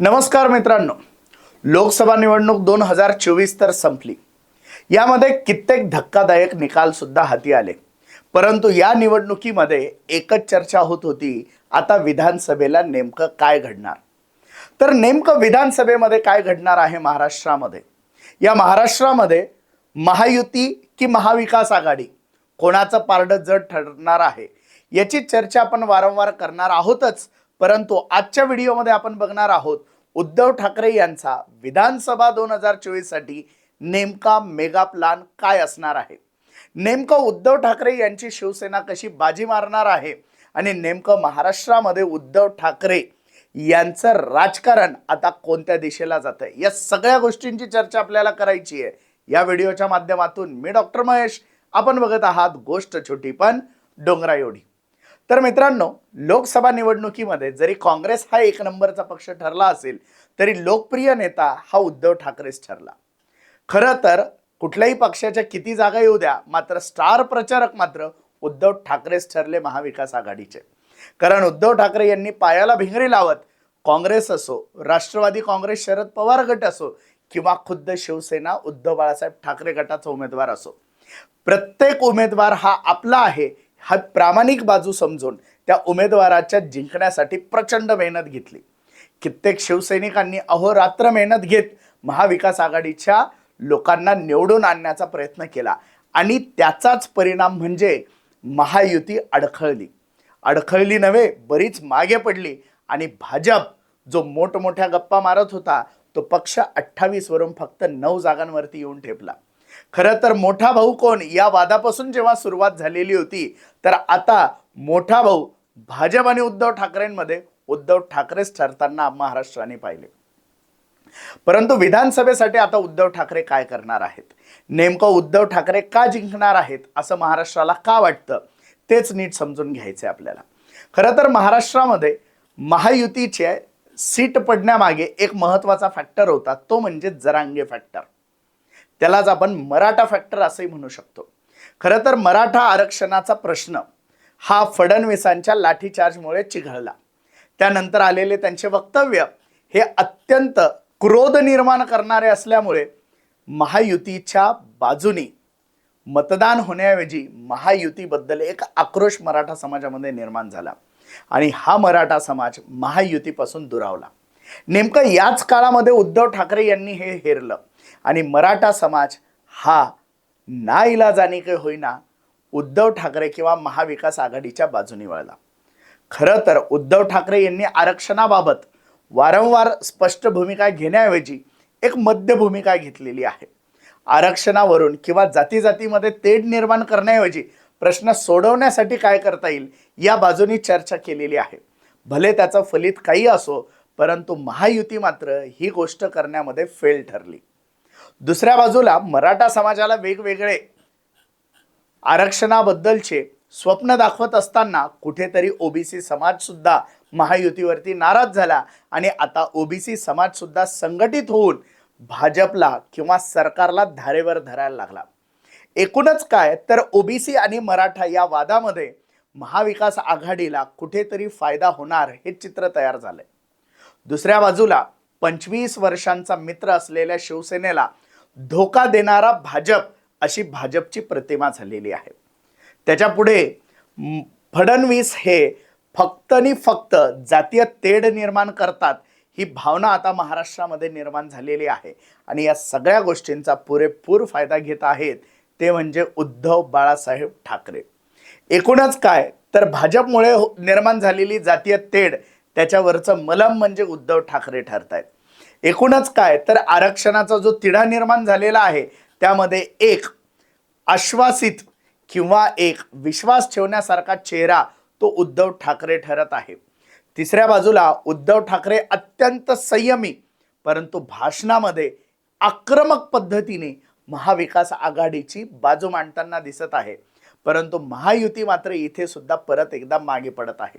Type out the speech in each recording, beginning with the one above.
नमस्कार मित्रांनो. लोकसभा निवडणूक दोन हजार चोवीस तर संपली. यामध्ये कित्येक धक्कादायक निकाल सुद्धा हाती आले. परंतु या निवडणुकीमध्ये एकच चर्चा होत होती आता विधानसभेला नेमकं काय घडणार? तर नेमकं विधानसभेमध्ये काय घडणार आहे महाराष्ट्रामध्ये? या महाराष्ट्रामध्ये महायुती की महाविकास आघाडी? कोणाचं पारडं जड ठरणार आहे? याची चर्चा आपण वारंवार करणार आहोतच. परंतु आजच्या व्हिडिओमध्ये आपण बघणार आहोत उद्धव ठाकरे यांचा विधानसभा दोन हजार चोवीससाठी नेमका मेगा प्लान काय असणार आहे? नेमकं उद्धव ठाकरे यांची शिवसेना कशी बाजी मारणार आहे? आणि नेमकं महाराष्ट्रामध्ये उद्धव ठाकरे यांचं राजकारण आता कोणत्या दिशेला जात आहे या सगळ्या गोष्टींची चर्चा आपल्याला करायची आहे. या व्हिडिओच्या माध्यमातून मी डॉक्टर महेश. आपण बघत आहात गोष्ट छोटी पण डोंगरा एवढी तर मित्रांनो लोकसभा निवडणुकीमध्ये जरी काँग्रेस हा एक नंबरचा पक्ष ठरला असेल तरी लोकप्रिय नेता हा उद्धव ठाकरेच ठरला. खरं तर कुठल्याही पक्षाच्या किती जागा येऊ द्या मात्र स्टार प्रचारक मात्र उद्धव ठाकरेच ठरले महाविकास आघाडीचे. कारण उद्धव ठाकरे यांनी पायाला भिंगरी लावत काँग्रेस असो राष्ट्रवादी काँग्रेस शरद पवार गट असो किंवा खुद्द शिवसेना उद्धव बाळासाहेब ठाकरे गटाचा उमेदवार असो. प्रत्येक उमेदवार हा आपला आहे हा प्रामाणिक बाजू समजून त्या उमेदवाराच्या जिंकण्यासाठी प्रचंड मेहनत घेतली. कित्येक शिवसैनिकांनी अहोरात्र मेहनत घेत महाविकास आघाडीच्या लोकांना निवडून आणण्याचा प्रयत्न केला आणि त्याचाच परिणाम म्हणजे महायुती अडखळली. अडखळली नव्हे बरीच मागे पडली आणि भाजप जो मोठमोठ्या गप्पा मारत होता तो पक्ष अठ्ठावीसवरून फक्त नऊ जागांवरती येऊन ठेपला. खरं तर मोठा भाऊ कोण? या वादापासून जेव्हा सुरुवात झालेली होती तर आता मोठा भाऊ भाजप आणि उद्धव ठाकरेंमध्ये उद्धव ठाकरेच ठरताना महाराष्ट्राने पाहिले. परंतु विधानसभेसाठी आता उद्धव ठाकरे काय करणार आहेत? नेमकं उद्धव ठाकरे का जिंकणार आहेत असं महाराष्ट्राला का वाटतं? तेच नीट समजून घ्यायचे आपल्याला. खरं तर महाराष्ट्रामध्ये महायुतीचे सीट पडण्यामागे एक महत्त्वाचा फॅक्टर होता तो म्हणजे जरांगे फॅक्टर त्यालाच आपण मराठा फॅक्टर असंही म्हणू शकतो. खरं तर मराठा आरक्षणाचा प्रश्न हा फडणवीसांच्या लाठीचार्जमुळे चिघळला. त्यानंतर आलेले त्यांचे वक्तव्य हे अत्यंत क्रोध निर्माण करणारे असल्यामुळे महायुतीच्या बाजूनी मतदान होण्याऐवजी महायुतीबद्दल एक आक्रोश मराठा समाजामध्ये निर्माण झाला. आणि हा मराठा समाज महायुतीपासून दुरावला. नेमकं याच काळामध्ये उद्धव ठाकरे यांनी हे हेरलं. आणि मराठा समाज हा नाईलाजाने काही होईना उद्धव ठाकरे किंवा महाविकास आघाडीच्या बाजूने वळला. खरं तर उद्धव ठाकरे यांनी आरक्षणाबाबत वारंवार स्पष्ट भूमिका घेण्याऐवजी एक मध्य भूमिका घेतलेली आहे. आरक्षणावरून किंवा जाती जातीमध्ये तेढ निर्माण करण्याऐवजी प्रश्न सोडवण्यासाठी काय करता येईल या बाजूनी चर्चा केलेली आहे. भले त्याचं फलित काही असो परंतु महायुती मात्र ही गोष्ट करण्यामध्ये फेल ठरली. दुसऱ्या बाजूला मराठा समाजाला वेगवेगळे आरक्षणाबद्दलचे स्वप्न दाखवत असताना कुठेतरी ओबीसी समाजसुद्धा महायुतीवरती नाराज झाला आणि आता ओबीसी समाजसुद्धा संघटित होऊन भाजपला किंवा सरकारला धारेवर धरायला लागला. एकूणच काय तर ओबीसी आणि मराठा या वादामध्ये महाविकास आघाडीला कुठेतरी फायदा होणार हे चित्र तयार झालंय. दुसऱ्या बाजूला पंचवीस वर्षांचा मित्र असलेल्या शिवसेनेला धोका देणारा भाजप अशी भाजपची प्रतिमा झालेली आहे. त्याच्या पुढे फडणवीस हे फक्त आणि फक्त जातीय तेढ निर्माण करतात ही भावना आता महाराष्ट्रामध्ये निर्माण झालेली आहे. आणि या सगळ्या गोष्टींचा पुरेपूर फायदा घेत आहेत ते म्हणजे उद्धव बाळासाहेब ठाकरे. एकूणच काय? तर भाजपमुळे हो- निर्माण झालेली जातीय तेढ त्याच्यावरचं मलम म्हणजे उद्धव ठाकरे ठरत आहेत एकूणच काय? तर आरक्षणाचा जो तिढा निर्माण झालेला आहे त्यामध्ये एक आश्वासित किंवा एक विश्वास ठेवण्यासारखा चेहरा तो उद्धव ठाकरे ठरत आहे. तिसऱ्या बाजूला उद्धव ठाकरे अत्यंत संयमी परंतु भाषणामध्ये आक्रमक पद्धतीने महाविकास आघाडीची बाजू मांडताना दिसत आहे. परंतु महायुती मात्र इथे सुद्धा परत एकदा मागे पडत आहे.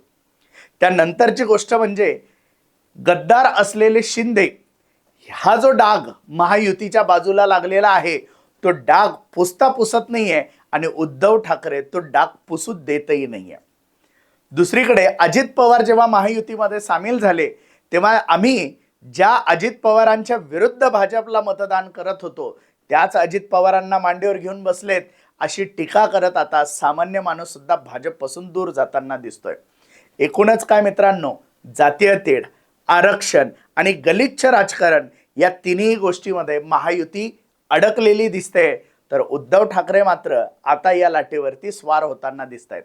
त्यानंतरची गोष्ट म्हणजे गद्दार असलेले शिंदे हा जो डाग महायुतीच्या बाजूला लागलेला आहे तो डाग पुसता पुसत नाहीये आणि उद्धव ठाकरे तो डाग पुसू देतही नाहीये. दुसरीकडे अजित पवार जेव्हा महायुतीमध्ये सामील झाले तेव्हा आम्ही ज्या अजित पवारांच्या विरुद्ध भाजपला मतदान करत होतो त्याच अजित पवारांना मांडीवर घेऊन बसलेत अशी टीका करत आता सामान्य माणूस सुद्धा भाजपपासून दूर जाताना दिसतोय. एकूणच काय मित्रांनो जातीय तेढ. आरक्षण आणि गलिच्छ राजकारण या तिन्ही गोष्टीमध्ये महायुती अडकलेली दिसते. तर उद्धव ठाकरे मात्र आता या लाटेवरती स्वार होताना दिसत आहेत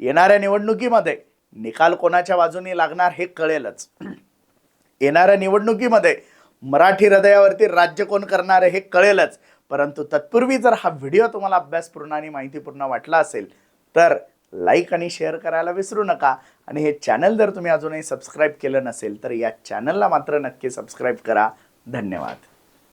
येणाऱ्या निवडणुकीमध्ये निकाल कोणाच्या बाजूने लागणार हे कळेलच. येणाऱ्या निवडणुकीमध्ये मराठी हृदयावरती राज्य कोण करणार हे कळेलच. परंतु तत्पूर्वी जर हा व्हिडिओ तुम्हाला अभ्यासपूर्ण आणि माहितीपूर्ण वाटला असेल तर लाईक आणि शेअर करायला विसरू नका. आणि हे चॅनल जर तुम्ही अजूनही सबस्क्राईब केलं नसेल तर या चॅनलला मात्र नक्की सबस्क्राईब करा. धन्यवाद.